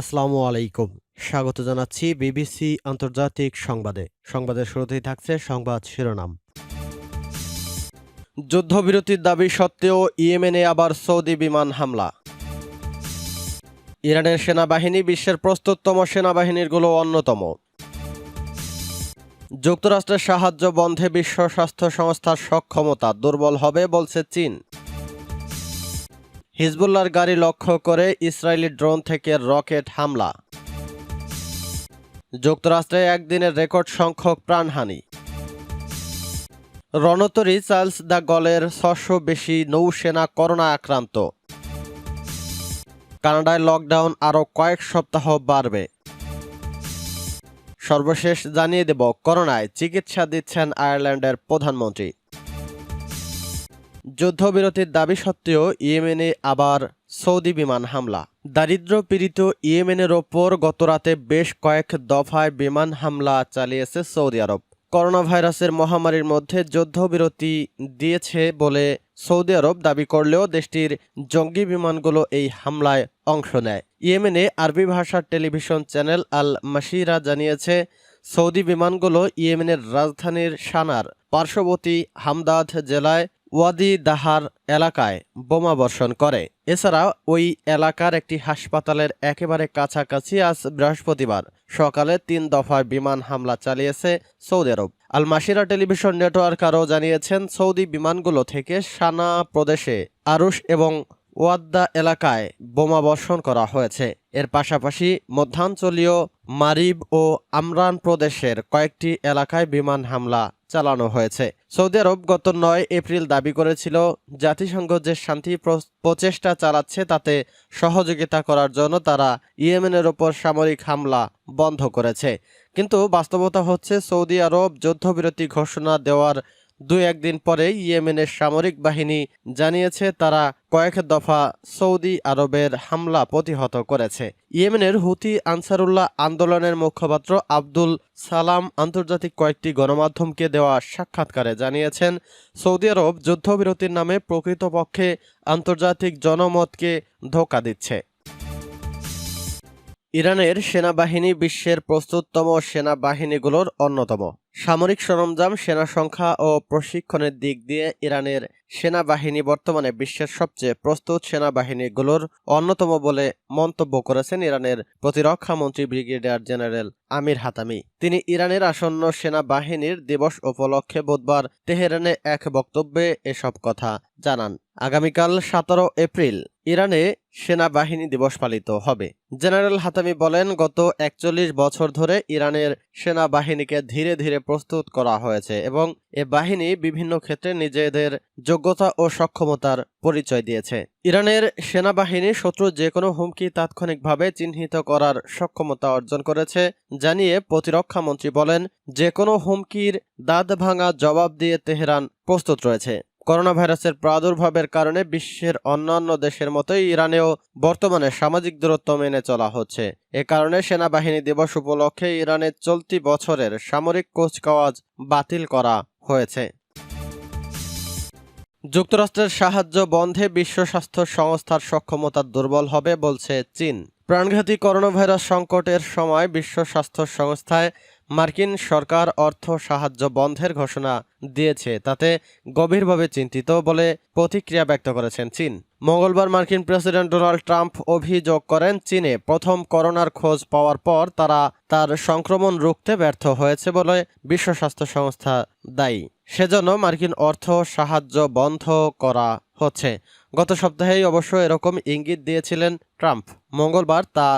আসসালামু আলাইকুম। স্বাগত জানাচ্ছি বিবিসি আন্তর্জাতিক সংবাদে। সংবাদের শুরুতেই থাকছে সংবাদ শিরোনাম। যুদ্ধবিরতির দাবি সত্ত্বেও ইয়েমেনে আবার সৌদি বিমান হামলা। ইরানের সেনাবাহিনী বিশ্বের প্রস্তুততম সেনাবাহিনীরগুলো অন্যতম। যুক্তরাষ্ট্রের সাহায্য বন্ধে বিশ্ব স্বাস্থ্য সংস্থার সক্ষমতা দুর্বল হবে বলছে চীন। হিজবুল্লার গাড়ি লক্ষ্য করে ইসরায়েলি ড্রোন থেকে রকেট হামলা। যুক্তরাষ্ট্রে একদিনের রেকর্ড সংখ্যক প্রাণহানি। রণতরী চার্লস দ্য গলের ছশো বেশি নৌসেনা করোনা আক্রান্ত। কানাডায় লকডাউন আরও কয়েক সপ্তাহ বাড়বে। সর্বশেষ জানিয়ে দেব, করোনায় চিকিৎসা দিচ্ছেন আয়ারল্যান্ডের প্রধানমন্ত্রী। যুদ্ধবিরতির দাবি সত্ত্বেও ইয়েমেনে আবার সৌদি বিমান হামলা। দারিদ্র পীড়িত ইয়েমেনের ওপর গতরাতে বেশ কয়েক দফায় বিমান হামলা চালিয়েছে সৌদি আরব। করোনা ভাইরাসের মহামারীর মধ্যে যুদ্ধবিরতি দিয়েছে বলে সৌদি আরব দাবি করলেও দেশটির জঙ্গি বিমানগুলো এই হামলায় অংশ নেয়। ইয়েমেনে আরবি ভাষার টেলিভিশন চ্যানেল আল মাসিরা জানিয়েছে, সৌদি বিমানগুলো ইয়েমেনের রাজধানীর সানার পার্শ্ববর্তী হামদাদ জেলায় ওয়াদি দাহার এলাকায় বোমা বর্ষণ করে। এছাড়া ওই এলাকার একটি হাসপাতালের একেবারে কাছাকাছি আজ বৃহস্পতিবার সকালে তিন দফায় বিমান হামলা চালিয়েছে Saudi Arab. Al Masirah television network আরও জানিয়েছেন, সৌদি বিমানগুলো থেকে সানা প্রদেশে আরুশ এবং ওয়াদ্দা এলাকায় বোমা বর্ষণ করা হয়েছে। এর পাশাপাশি মধ্যাঞ্চলীয় মারিব ও আমরান প্রদেশের কয়েকটি এলাকায় বিমান হামলা চালানো হয়েছে। সৌদি আরব গত নয় এপ্রিল দাবি করেছিল, জাতিসংঘ যে শান্তি প্রচেষ্টা চালাচ্ছে তাতে সহযোগিতা করার জন্য তারা ইয়েমেনের ওপর সামরিক হামলা বন্ধ করেছে। কিন্তু বাস্তবতা হচ্ছে, সৌদি আরব যুদ্ধবিরতি ঘোষণা দেওয়ার দুই একদিন পরে ইয়েমেনের সামরিক বাহিনী জানিয়েছে তারা কয়েক দফা সৌদি আরবের হামলা প্রতিহত করেছে। ইয়েমেনের হুতি আনসারুল্লাহ আন্দোলনের মুখপাত্র আব্দুল সালাম আন্তর্জাতিক কয়েকটি গণমাধ্যমকে দেওয়া সাক্ষাৎকারে জানিয়েছেন, সৌদি আরব যুদ্ধবিরতির নামে প্রকৃতপক্ষে আন্তর্জাতিক জনমতকে ধোকা দিচ্ছে। ইরানের সেনাবাহিনী বিশ্বের প্রস্তুততম সেনাবাহিনীগুলোর অন্যতম। সামরিক সরঞ্জাম, সেনা সংখ্যা ও প্রশিক্ষণের দিক দিয়ে ইরানের সেনাবাহিনী বর্তমানে বিশ্বের সবচেয়ে প্রস্তুত সেনাবাহিনীগুলোর অন্যতম বলে মন্তব্য করেছেন ইরানের প্রতিরক্ষা মন্ত্রী ব্রিগেডিয়ার জেনারেল আমির হাতামি। তিনি ইরানের আসন্ন সেনাবাহিনীর দিবস উপলক্ষে বুধবার তেহরানে এক বক্তব্যে এসব কথা জানান। আগামীকাল সতেরো এপ্রিল ইরানে সেনাবাহিনী দিবস পালিত হবে। জেনারেল হাতামি বলেন, গত একচল্লিশ বছর ধরে ইরানের সেনাবাহিনীকে ধীরে ধীরে প্রস্তুত করা হয়েছে এবং এ বাহিনী বিভিন্ন ক্ষেত্রে নিজেদের যোগ্যতা ও সক্ষমতার পরিচয় দিয়েছে। ইরানের সেনাবাহিনী শত্রুর যে কোনো হুমকি তাৎক্ষণিকভাবে চিহ্নিত করার সক্ষমতা অর্জন করেছে জানিয়ে প্রতিরক্ষা মন্ত্রী বলেন যে কোনো হুমকির দাঁত ভাঙা জবাব দিয়ে তেহরান প্রস্তুত রয়েছে। করোনা ভাইরাসের প্রাদুর্ভাবের কারণে বিশ্বের অন্যান্য দেশের মতোই ইরানেও বর্তমানে সামাজিক দূরত্ব মেনে চলা হচ্ছে। এ কারণে সেনাবাহিনী দিবস উপলক্ষে ইরানের চলতি বছরের সামরিক কুচকাওয়াজ বাতিল করা হয়েছে। যুক্তরাষ্ট্রের সাহায্য বন্ধে বিশ্ব স্বাস্থ্য সংস্থার সক্ষমতা দুর্বল হবে, বলছে চীন। প্রাণঘাতী করোনা ভাইরাস সংকটের সময় বিশ্ব স্বাস্থ্য সংস্থায় মার্কিন সরকার অর্থ সাহায্য বন্ধের ঘোষণা দিয়েছে, তাতে গভীরভাবে চিন্তিত বলে প্রতিক্রিয়া ব্যক্ত করেছেন চীন। মঙ্গলবার মার্কিন প্রেসিডেন্ট ডোনাল্ড ট্রাম্প অভিযোগ করেন, চীনে প্রথম করোনার খোঁজ পাওয়ার পর তারা তার সংক্রমণ রুখতে ব্যর্থ হয়েছে বলে বিশ্ব স্বাস্থ্য সংস্থা দায়ী। সেজন্য মার্কিন অর্থ সাহায্য বন্ধ করা হচ্ছে। গত সপ্তাহেই অবশ্য এরকম ইঙ্গিত দিয়েছিলেন ট্রাম্প। মঙ্গলবার তা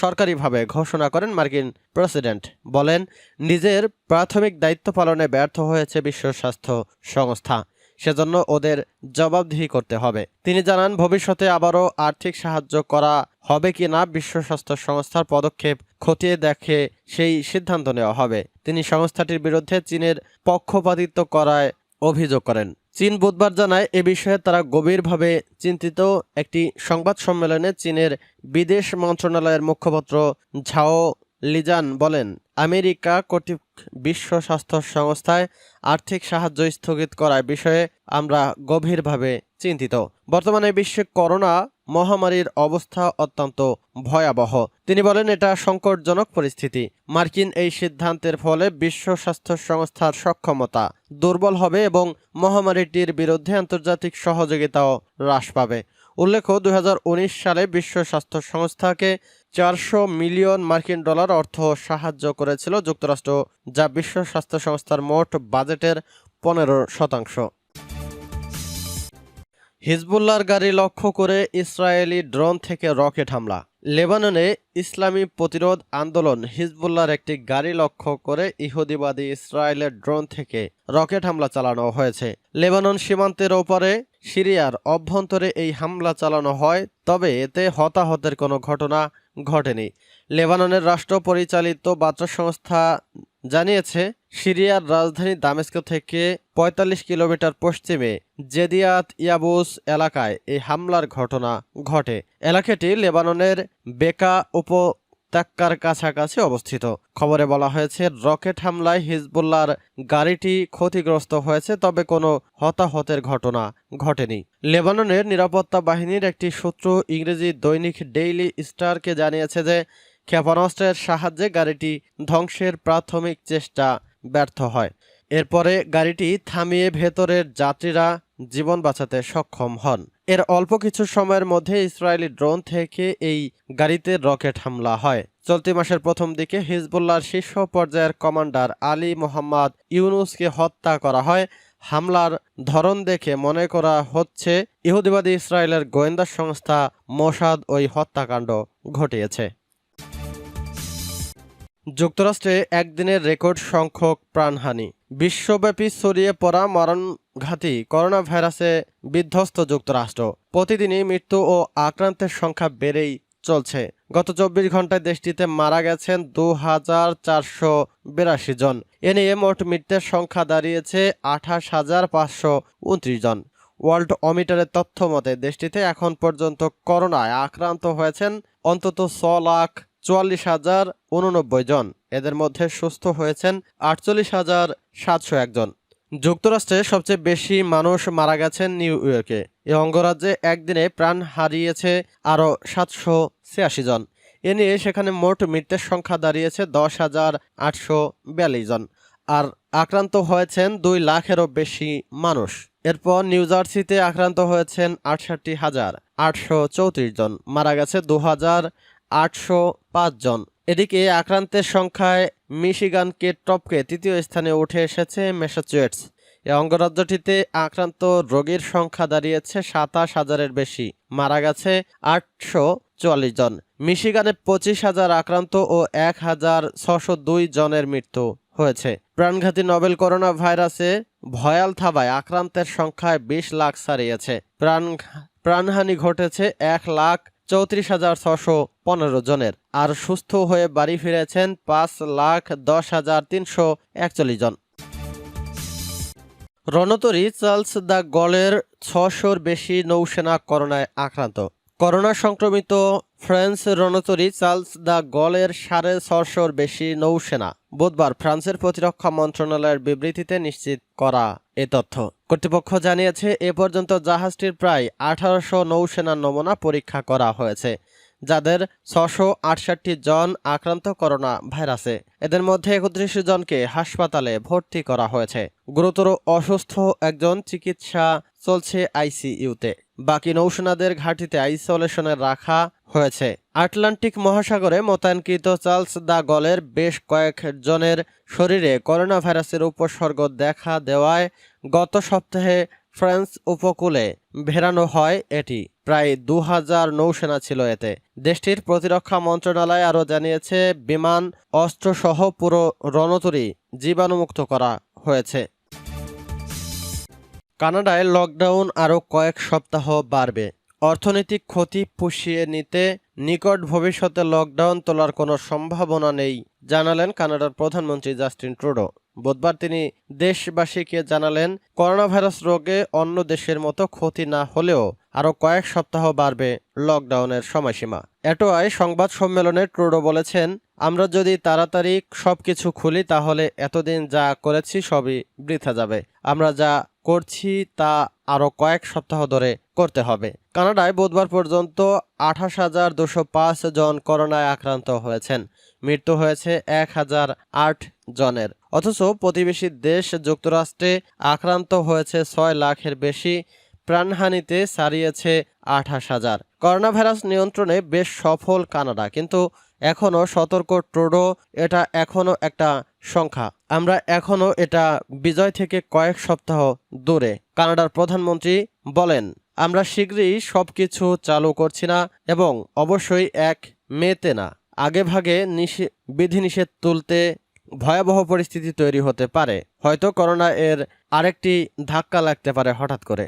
সরকারিভাবে ঘোষণা করেন মার্কিন প্রেসিডেন্ট। বলেন, নিজের প্রাথমিক দায়িত্ব পালনে ব্যর্থ হয়েছে বিশ্ব স্বাস্থ্য সংস্থা। সেজন্য ওদের জবাবদিহি করতে হবে। তিনি জানান, ভবিষ্যতে আবারও আর্থিক সাহায্য করা হবে কি না বিশ্ব স্বাস্থ্য সংস্থার পদক্ষেপ খতিয়ে দেখে সেই সিদ্ধান্ত নেওয়া হবে। তিনি সংস্থাটির বিরুদ্ধে চীনের পক্ষপাতিত্ব করায় অভিযোগ করেন। চীন বুধবার জানায়, এ বিষয়ে তারা গভীরভাবে চিন্তিত। একটি সংবাদ সম্মেলনে চীনের বিদেশ মন্ত্রণালয়ের মুখপাত্র ঝাও লিজান বলেন আমেরিকা কর্তৃক বিশ্ব স্বাস্থ্য সংস্থায় আর্থিক সাহায্য স্থগিত করার বিষয়ে আমরা গভীরভাবে চিন্তিত। বর্তমানে বিশ্বে করোনা মহামারীর অবস্থা অত্যন্ত ভয়াবহ। তিনি বলেন, এটা সংকটজনক পরিস্থিতি। মার্কিন এই সিদ্ধান্তের ফলে বিশ্ব স্বাস্থ্য সংস্থার সক্ষমতা দুর্বল হবে এবং মহামারীটির বিরুদ্ধে আন্তর্জাতিক সহযোগিতাও হ্রাস পাবে। উল্লেখ্য দু হাজার উনিশ সালে বিশ্ব স্বাস্থ্য সংস্থাকে চারশো মিলিয়ন মার্কিন ডলার অর্থ সাহায্য করেছিল যুক্তরাষ্ট্র, যা বিশ্ব স্বাস্থ্য সংস্থার মোট বাজেটের পনেরো শতাংশ। হিজবুল্লার গাড়ি লক্ষ্য করে ইসরায়েলি ড্রোন থেকে রকেট হামলা। লেবাননে ইসলামী প্রতিরোধ আন্দোলন হিজবুল্লার একটি গাড়ি লক্ষ্য করে ইহুদিবাদী ইসরায়েলের ড্রোন থেকে রকেট হামলা চালানো হয়েছে। লেবানন সীমান্তের ওপারে সিরিয়ার অভ্যন্তরে এই হামলা চালানো হয়, তবে এতে হতাহতের কোনো ঘটনা ঘটেনি। লেবাননের রাষ্ট্র পরিচালিত বার্তা সংস্থা জানিয়েছে, সিরিয়ার রাজধানী দামেস্ক থেকে ৪৫ কিলোমিটার পশ্চিমে জেদিয়াত ইয়াবুস এলাকায় এই হামলার ঘটনা ঘটে। এলাকাটি লেবাননের বেকা উপত্যকার কাছাকাছি অবস্থিত। খবরে বলা হয়েছে, রকেট হামলায় হিজবুল্লার গাড়িটি ক্ষতিগ্রস্ত হয়েছে, তবে কোনো হতাহতের ঘটনা ঘটেনি। লেবাননের নিরাপত্তা বাহিনীর একটি সূত্র ইংরেজি দৈনিক ডেইলি স্টারকে জানিয়েছে যে ক্ষেপণাস্ত্রের সাহায্যে গাড়িটি ধ্বংসের প্রাথমিক চেষ্টা ব্যর্থ হয়। এরপরে গাড়িটি থামিয়ে ভেতরের যাত্রীরা জীবন বাঁচাতে সক্ষম হন। এর অল্প কিছু সময়ের মধ্যে ইসরায়েলি ড্রোন থেকে এই গাড়িতে রকেট হামলা হয়। চলতি মাসের প্রথম দিকে হিজবুল্লাহর শীর্ষ পর্যায়ের কমান্ডার আলী মোহাম্মদ ইউনুসকে হত্যা করা হয়। হামলার ধরন দেখে মনে করা হচ্ছে, ইহুদিবাদী ইসরায়েলের গোয়েন্দা সংস্থা মোসাদ ওই হত্যাকাণ্ড ঘটিয়েছে। যুক্তরাষ্ট্রে একদিনের রেকর্ড সংখ্যক প্রাণহানি। বিশ্বব্যাপী ছড়িয়ে পড়া মরণঘাতী করোনা ভাইরাসে বিধ্বস্ত যুক্তরাষ্ট্র। প্রতিদিনই মৃত্যু ও আক্রান্তের সংখ্যা বেড়েই চলছে। গত চব্বিশ ঘন্টায় দেশটিতে মারা গেছেন দু হাজার চারশো বিরাশি জন। এ নিয়ে মোট মৃত্যুর সংখ্যা দাঁড়িয়েছে আঠাশ হাজার পাঁচশো উনত্রিশ জন। ওয়ার্ল্ড অমিটারের তথ্য মতে, দেশটিতে এখন পর্যন্ত করোনায় আক্রান্ত হয়েছেন অন্তত ছ লাখ চুয়াল্লিশ হাজার উননব্বই জন। এদের মধ্যে সুস্থ হয়েছেন আটচল্লিশ হাজার সাতশো একজন যুক্তরাষ্ট্রে সবচেয়ে বেশি মানুষ মারা গেছেন নিউ ইয়র্কে। এই অঙ্গরাজ্যে একদিনে প্রাণ হারিয়েছে আরও সাতশো ছিয়াশি জন। এ নিয়ে সেখানে মোট মৃতের সংখ্যা দাঁড়িয়েছে দশ হাজার আটশো বিয়াল্লিশ জন। আর আক্রান্ত হয়েছেন দুই লাখেরও বেশি মানুষ। এরপর নিউ জার্সিতে আক্রান্ত হয়েছেন আটষট্টি হাজার আটশো চৌত্রিশ জন। মারা গেছে দু হাজার আটশো পাঁচ জন। এদিকে আক্রান্তের সংখ্যায় মিশিগানকে টপকে তৃতীয় স্থানে উঠে এসেছে ম্যাসাচুয়েটস। এই অঙ্গরাজ্যটিতে আক্রান্ত রোগীর সংখ্যা দাঁড়িয়েছে সাতাশ হাজারের বেশি। মারা গেছে আটশো চুয়াল্লিশ জন। মিশিগানে পঁচিশ হাজার আক্রান্ত ও এক হাজার ছশো দুই জনের মৃত্যু হয়েছে। প্রাণঘাতী নভেল করোনা ভাইরাসে ভয়াল থাবায় আক্রান্তের সংখ্যায় বিশ লাখ ছাড়িয়েছে। প্রাণ প্রাণহানি ঘটেছে এক লাখ চৌত্রিশ হাজার ছশো পনেরো জনের আর সুস্থ হয়ে বাড়ি ফিরেছেন পাঁচ লাখ দশ হাজার তিনশো একচল্লিশ জন। রণতরী চার্লস দ্য গলের ছশোর বেশি নৌসেনা করোনায় আক্রান্ত। করোনা সংক্রমিত ফ্রান্স রণতরী চার্লস দ্য গলের সাড়ে ছশোর বেশি নৌসেনা। বুধবার ফ্রান্সের প্রতিরক্ষা মন্ত্রণালয়ের বিবৃতিতে নিশ্চিত করা এ তথ্য। কর্তৃপক্ষ জানিয়েছে, এ পর্যন্ত জাহাজটির প্রায় আঠারোশো নৌসেনার নমুনা পরীক্ষা করা হয়েছে, যাদের ছশো আটষট্টি জন আক্রান্ত করোনা ভাইরাসে। এদের মধ্যে একত্রিশ জনকে হাসপাতালে ভর্তি করা হয়েছে। গুরুতর অসুস্থ একজন চিকিৎসা চলছে আইসিইউতে। বাকি নৌসেনাদের ঘাঁটিতে আইসোলেশনে রাখা হয়েছে। আটলান্টিক মহাসাগরে মোতায়েনকৃত চার্লস দ্য গলের বেশ কয়েকজনের শরীরে করোনা ভাইরাসের উপসর্গ দেখা দেওয়ায় গত সপ্তাহে ফ্রান্স উপকূলে ভেড়ানো হয় এটি। প্রায় দু হাজার নৌসেনা ছিল এতে। দেশটির প্রতিরক্ষা মন্ত্রণালয় আরও জানিয়েছে, বিমান অস্ত্রসহ পুরো রণতরী জীবাণুমুক্ত করা হয়েছে। কানাডায় লকডাউন আরও কয়েক সপ্তাহ বাড়বে। অর্থনৈতিক ক্ষতি পুষিয়ে নিতে নিকট ভবিষ্যতে লকডাউন তোলার কোনো সম্ভাবনা নেই, জানালেন কানাডার প্রধানমন্ত্রী জাস্টিন ট্রুডো। বুধবার তিনি দেশবাসীকে জানালেন করোনা ভাইরাস রোগে অন্য দেশের মতো ক্ষতি না হলেও আরও কয়েক সপ্তাহ বাড়বে লকডাউনের সময়সীমা। এটোয়ায় সংবাদ সম্মেলনে ট্রুডো বলেছেন, আমরা যদি তাড়াতাড়ি সব কিছু খুলি তাহলে এতদিন যা করেছি সবই বৃথা যাবে। আমরা যা করছি তা আরও কয়েক সপ্তাহ ধরে করতে হবে। কানাডায় বুধবার পর্যন্ত আঠাশ হাজার দুশো পাঁচ জন করোনায় আক্রান্ত হয়েছেন। মৃত্যু হয়েছে এক হাজার আট জনের। অথচ প্রতিবেশী দেশ যুক্তরাষ্ট্রে আক্রান্ত হয়েছে ছয় লাখের বেশি, প্রাণহানিতে ছাড়িয়েছে আঠাশ হাজার। করোনা ভাইরাস নিয়ন্ত্রণে বেশ সফল কানাডা, কিন্তু এখনও সতর্ক, ট্রুডো, এটা এখনও একটা সংখ্যা। আমরা এখনও এটা বিজয় থেকে কয়েক সপ্তাহ দূরে, কানাডার প্রধানমন্ত্রী বলেন, আমরা শীঘ্রই সব কিছু চালু করছি না এবং অবশ্যই এক মেতে না। আগেভাগে নিষে, বিধিনিষেধ তুলতে ভয়াবহ পরিস্থিতি তৈরি হতে পারে। হয়তো করোনা এর আরেকটি ধাক্কা লাগতে পারে হঠাৎ করে।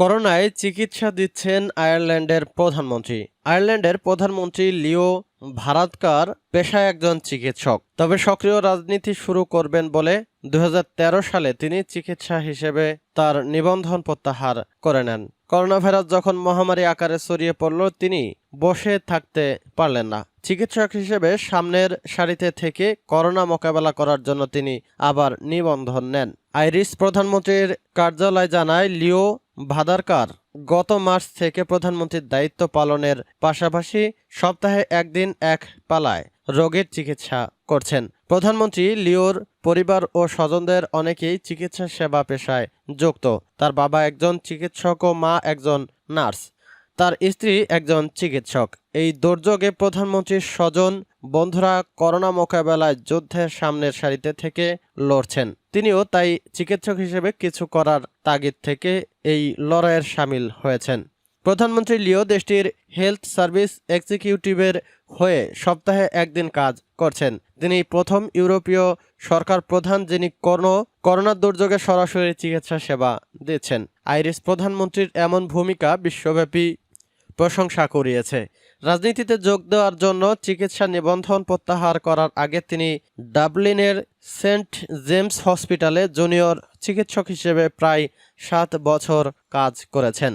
করোনায় চিকিৎসা দিচ্ছেন আয়ারল্যান্ডের প্রধানমন্ত্রী। আয়ারল্যান্ডের প্রধানমন্ত্রী লিও ভারাদকার পেশায় একজন চিকিৎসক। তবে সক্রিয় রাজনীতি শুরু করবেন বলে দু হাজার তেরো সালে তিনি চিকিৎসা হিসেবে তার নিবন্ধন প্রত্যাহার করে নেন। করোনা ভাইরাস যখন মহামারী আকারে ছড়িয়ে পড়ল, তিনি বসে থাকতে পারলেন না। চিকিৎসক হিসেবে সামনের সারিতে থেকে করোনা মোকাবেলা করার জন্য তিনি আবার নিবন্ধন নেন। আইরিশ প্রধানমন্ত্রীর কার্যালয় জানায়, লিও ভাদারকার গত মার্চ থেকে প্রধানমন্ত্রীর দায়িত্ব পালনের পাশাপাশি সপ্তাহে একদিন এক পালায় রোগের চিকিৎসা করছেন। প্রধানমন্ত্রী লিওর পরিবার ও স্বজনদের অনেকেই চিকিৎসা সেবা পেশায় যুক্ত। তার বাবা একজন চিকিৎসক ও মা একজন নার্স। তার স্ত্রী একজন চিকিৎসক। এই দুর্যোগে প্রধানমন্ত্রীর স্বজন বন্ধুরা করোনা মোকাবেলায় যুদ্ধের সামনের সারিতে থেকে লড়ছেন। তিনিও তাই চিকিৎসক হিসেবে কিছু করার তাগিদ থেকে এই লড়াইয়ের সামিল হয়েছেন। প্রধানমন্ত্রী লিও দেশটির হেলথ সার্ভিস এক্সিকিউটিভের হয়ে সপ্তাহে একদিন কাজ করছেন। তিনি প্রথম ইউরোপীয় সরকার প্রধান যিনি কোনো করোনা দুর্যোগে সরাসরি চিকিৎসা সেবা দিচ্ছেন। আইরিশ প্রধানমন্ত্রীর এমন ভূমিকা বিশ্বব্যাপী প্রশংসা করিয়েছে রাজনীতিতে যোগ দেওয়ার জন্য চিকিৎসা নিবন্ধন প্রত্যাহার করার আগে তিনি ডাবলিনের সেন্ট জেমস হসপিটালে জুনিয়র চিকিৎসক হিসেবে প্রায় সাত বছর কাজ করেছেন।